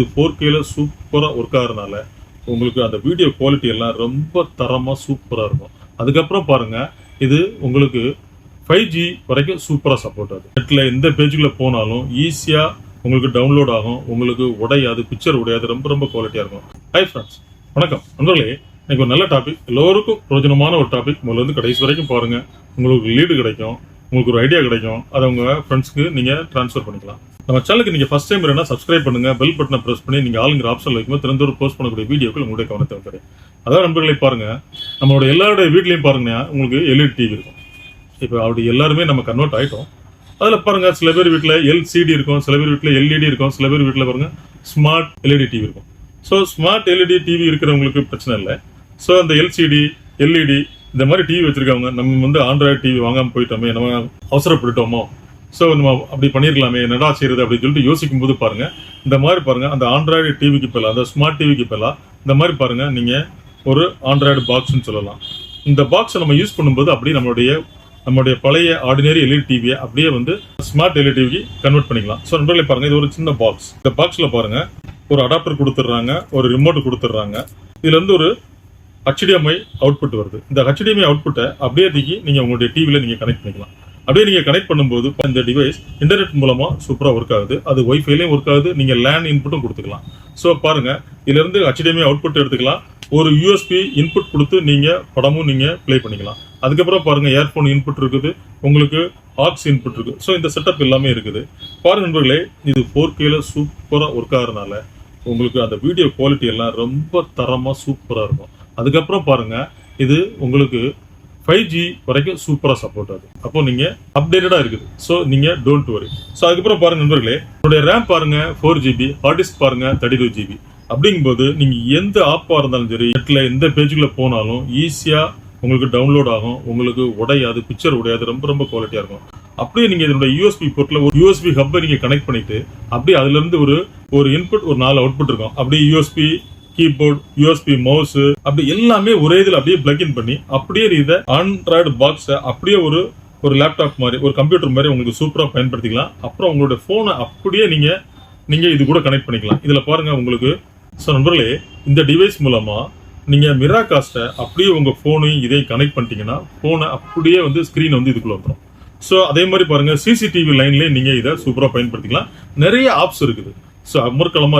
இது ஃபோர் கேல சூப்பராக ஒர்க் ஆகிறதுனால உங்களுக்கு அந்த வீடியோ குவாலிட்டி எல்லாம் ரொம்ப தரமாக சூப்பராக இருக்கும். அதுக்கப்புறம் பாருங்க இது உங்களுக்கு ஃபைவ் ஜி வரைக்கும் சூப்பராக சப்போர்ட் ஆகுது. நெட்டில் எந்த பேஜுக்குள்ளே போனாலும் ஈஸியாக உங்களுக்கு டவுன்லோட் ஆகும். உங்களுக்கு உடையாது பிக்சர் உடையாது ரொம்ப ரொம்ப குவாலிட்டியாக இருக்கும். ஹை ஃப்ரெண்ட்ஸ் வணக்கம். நண்பர்களே இன்னைக்கு ஒரு நல்ல டாபிக் எல்லோருக்கும் பிரயோஜனமான ஒரு டாபிக் முதல்ல இருந்து கடைசி வரைக்கும் பாருங்கள் உங்களுக்கு லீடு கிடைக்கும். உங்களுக்கு ஒரு ஐடியா கிடைக்கும் அதை உங்கள் ஃப்ரெண்ட்ஸ்க்கு நீங்கள் ட்ரான்ஸ்ஃபர் பண்ணிக்கலாம். நம்ம சேனலுக்கு நீங்கள் ஃபஸ்ட் டைம் வேணா சப்ஸ்கிரைப் பண்ணுங்கள் பெல் பட்டனை ப்ரெஸ் பண்ணி நீங்கள் ஆளுங்கிற ஆப்ஷன் வைக்கும்போது திறந்தோர் போஸ்ட் பண்ணக்கூடிய வீடியோக்கள் உங்களுடைய கவனத்தை வந்துடும் அதான் நண்பர்களை பாருங்கள் நம்மளோட எல்லாருடைய வீட்லையும் பாருங்க உங்களுக்கு எல்இடி டிவி இருக்கும். இப்போ அப்படி எல்லாருமே நம்ம கன்வெர்ட் ஆகிட்டோம் அதில் பாருங்கள் சில பேர் வீட்டில் எல்சிடி இருக்கும் சில பேர் வீட்டில் எல்இடி இருக்கும் சில பேர் வீட்டில் பாருங்கள் ஸ்மார்ட் எல்இடி டிவி இருக்கும். ஸோ ஸ்மார்ட் எல்இடி டிவி இருக்கிறவங்களுக்கு பிரச்சனை இல்லை. ஸோ அந்த எல்சிடி எல்இடி இந்த மாதிரி டிவி வச்சிருக்கவங்க நம்ம வந்து ஆண்ட்ராய்டு டிவி வாங்காமல் போயிட்டோமே நம்ம அவசரப்பட்டுட்டோமோ? ஸோ நம்ம அப்படி பண்ணிருக்கலாமே என்னடா செய்யறது அப்படின்னு சொல்லிட்டு யோசிக்கும் போது பாருங்க. இந்த மாதிரி பாருங்க அந்த ஆண்ட்ராய்டு டிவிக்கு பதிலாக அந்த ஸ்மார்ட் டிவிக்கு பதிலாக இந்த மாதிரி பாருங்க நீங்க ஒரு ஆண்ட்ராய்டு பாக்ஸ்னு சொல்லலாம். இந்த பாக்ஸை நம்ம யூஸ் பண்ணும்போது அப்படியே நம்மளுடைய நம்மளுடைய பழைய ஆர்டினரி எல்இடி டிவியை அப்படியே வந்து ஸ்மார்ட் எல்இடி டிவிக்கு கன்வெர்ட் பண்ணிக்கலாம். ஸோ நண்பர்களே பாருங்க இது ஒரு சின்ன பாக்ஸ் இந்த பாக்ஸில் பாருங்க ஒரு அடாப்டர் கொடுத்துட்றாங்க ஒரு ரிமோட் கொடுத்துட்றாங்க. இதுல இருந்து ஒரு ஹெச்டிஎம்ஐ அவுட்புட் வருது. இந்த ஹெச்டிஎம்ஐ அவுட்புட்டை அப்படியே தூக்கி நீங்கள் உங்களுடைய டிவியில் நீங்கள் கனெக்ட் பண்ணிக்கலாம். அப்படியே நீங்கள் கனெக்ட் பண்ணும்போது இந்த டிவைஸ் இன்டர்நெட் மூலமாக சூப்பராக ஒர்க் ஆகுது. அது ஒய்ஃபைலையும் ஒர்க் ஆகுது. நீங்கள் லேண்ட் இன்புட்டும் கொடுத்துக்கலாம். ஸோ பாருங்க. இதுல ஹெச்டிஎம்ஐ அவுட்புட் எடுத்துக்கலாம். ஒரு யூஎஸ்பி இன்புட் கொடுத்து நீங்கள் படமும் நீங்கள் ப்ளே பண்ணிக்கலாம். அதுக்கப்புறம் பாருங்கள் ஏர்ஃபோன் இன்புட் இருக்குது. உங்களுக்கு ஆக்ஸ் இன்புட் இருக்குது ஸோ இந்த செட்டப் எல்லாமே இருக்குது. பாருங்கள் நண்பர்களே இது ஃபோர் கேல சூப்பராக ஒர்க் ஆகிறதுனால உங்களுக்கு அந்த வீடியோ குவாலிட்டி எல்லாம் ரொம்ப தரமாக சூப்பராக இருக்கும். அதுக்கப்புறம் பாருங்கள் இது உங்களுக்கு ஃபைவ் ஜி வரைக்கும் சூப்பராக சப்போர்ட் ஆகுது. அப்போ நீங்கள் அப்டேட்டடாக இருக்குது. ஸோ நீங்கள் டோன்ட் வரி ஸோ அதுக்கப்புறம் பாருங்கள் நண்பர்களே உங்களுடைய ரேம் பாருங்கள் ஃபோர் ஜிபி ஹார்ட் டிஸ்க் பாருங்கள் தேர்ட்டி டூ ஜிபி அப்படிங்கும்போது நீங்கள் எந்த ஆப்பாக இருந்தாலும் சரி நெட்டில் எந்த பேஜுக்குள்ள போனாலும் ஈஸியாக உங்களுக்கு டவுன்லோட் ஆகும். உங்களுக்கு உடையாது பிக்சர் உடையாது ரொம்ப ரொம்ப குவாலிட்டியாக இருக்கும். அப்படியே நீங்கள் இதனுடைய யூஎஸ்பி போர்ட்டில் ஒரு யூஎஸ்பி ஹப்பை நீங்கள் கனெக்ட் பண்ணிட்டு அப்படியே அதுலேருந்து ஒரு ஒரு இன்புட் ஒரு நாலு அவுட்புட் இருக்கும். அப்படியே யூஎஸ்பி கீபோர்ட் யூஎஸ்பி மவுஸ் அப்படி எல்லாமே ஒரே இதில் அப்படியே பிளக் இன் பண்ணி அப்படியே இதை ஆண்ட்ராய்டு பாக்ஸை அப்படியே ஒரு ஒரு லேப்டாப் மாதிரி ஒரு கம்ப்யூட்டர் மாதிரி உங்களுக்கு சூப்பராக பயன்படுத்திக்கலாம். அப்புறம் உங்களோட ஃபோனை அப்படியே நீங்க நீங்க இது கூட கனெக்ட் பண்ணிக்கலாம். இதில் பாருங்க உங்களுக்கு. ஸோ நண்பர்களே இந்த டிவைஸ் மூலமா நீங்க மிரா காஸ்ட்டை அப்படியே உங்க ஃபோனையும் இதையும் கனெக்ட் பண்ணிட்டீங்கன்னா ஃபோனை அப்படியே வந்து ஸ்க்ரீன் வந்து இதுக்குள்ள வந்துடும் ஸோ அதே மாதிரி பாருங்க சிசிடிவி லைன்லேயே நீங்க இதை சூப்பராக பயன்படுத்திக்கலாம். நிறைய ஆப்ஸ் இருக்குது. ஸோ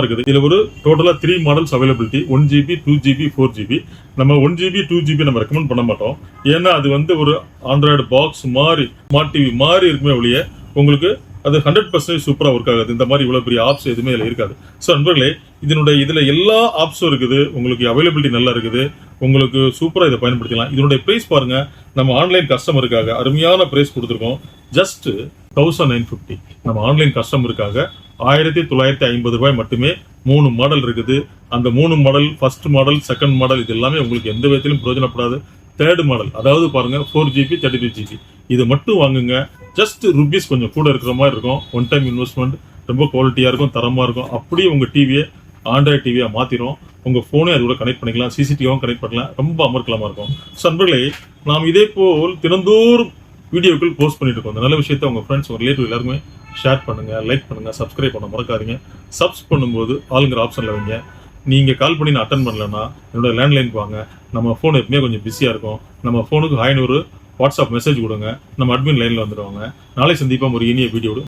இருக்குது. இதில் ஒரு டோட்டலாக three models availability one GB two GB four GB நம்ம ஒன் ஜிபி டூ ஜிபி நம்ம ரெக்கமெண்ட் பண்ண மாட்டோம். ஏன்னா அது வந்து ஒரு ஆண்ட்ராய்டு பாக்ஸ் மாதிரி ஸ்மார்ட் டிவி மாதிரி இருக்குமே ஒழிய உங்களுக்கு அது ஹண்ட்ரட் பர்சன்டேஜ் சூப்பராக ஒர்க் ஆகுது. இந்த மாதிரி இவ்வளோ பெரிய ஆப்ஸ் எதுவுமே இல்லை இருக்காது. ஸோ நண்பர்களே இதனுடைய இதில் எல்லா ஆப்ஸும் இருக்குது. உங்களுக்கு அவைலபிலிட்டி நல்லா இருக்குது. உங்களுக்கு சூப்பராக இதை பயன்படுத்திக்கலாம். இதனுடைய ப்ரைஸ் பாருங்கள் நம்ம ஆன்லைன் கஸ்டமருக்காக அருமையான ப்ரைஸ் கொடுத்துருக்கோம். ஜஸ்ட் தௌசண்ட் நைன் ஃபிஃப்டி நம்ம ஆன்லைன் கஸ்டமருக்காக ஆயிரத்தி தொள்ளாயிரத்தி ஐம்பது ரூபாய் மட்டுமே மூணு மாடல் இருக்குது. அந்த மூணு model first model second model இது எல்லாமே உங்களுக்கு எந்த விதத்திலும் பிரயோஜனப்படாது. தேர்ட் மாடல் அதாவது பாருங்க four GB thirty two GB இது மட்டும் வாங்குங்க. ஜஸ்ட் ருபீஸ் கொஞ்சம் கூட இருக்கிற மாதிரி இருக்கும். ஒன் டைம் இன்வெஸ்ட்மெண்ட் ரொம்ப குவாலிட்டியாக இருக்கும் தரமாக இருக்கும். அப்படியே உங்கள் டிவியை ஆண்ட்ராய்ட் டிவியாக மாற்றிடும் உங்க ஃபோனே அது கூட கனெக்ட் பண்ணிக்கலாம். சிசிடிவியும் கனெக்ட் பண்ணலாம். ரொம்ப அமர்க்கலமாக இருக்கும். ஸோ நண்பர்களே நாம் இதே போல் தினந்தோறும் வீடியோக்கள் போஸ்ட் பண்ணிட்டு இருக்கோம். அந்த நல்ல விஷயத்த உங்க ஃப்ரெண்ட்ஸ் உங்கள் ரிலேட்டிவ் எல்லாருமே ஷேர் பண்ணுங்கள் லைக் பண்ணுங்கள் சப்ஸ்கிரைப் பண்ண மறக்காதீங்க. சப்ஸ் பண்ணும்போது ஆளுங்கிற ஆப்ஷனில் வைங்க. நீங்கள் கால் பண்ணி நான் அட்டன் பண்ணலன்னா என்னோட லேண்ட்லைனுக்கு வாங்க. நம்ம ஃபோன் எப்பவுமே கொஞ்சம் பிஸியாக இருக்கும். நம்ம ஃபோனுக்கு ஹாய்னு ஒரு வாட்ஸ்அப் மெசேஜ் கொடுங்க. நம்ம அட்மின் லைனில் வந்துடுவாங்க. நாளை சந்திப்பாக ஒரு இனிய வீடியோடு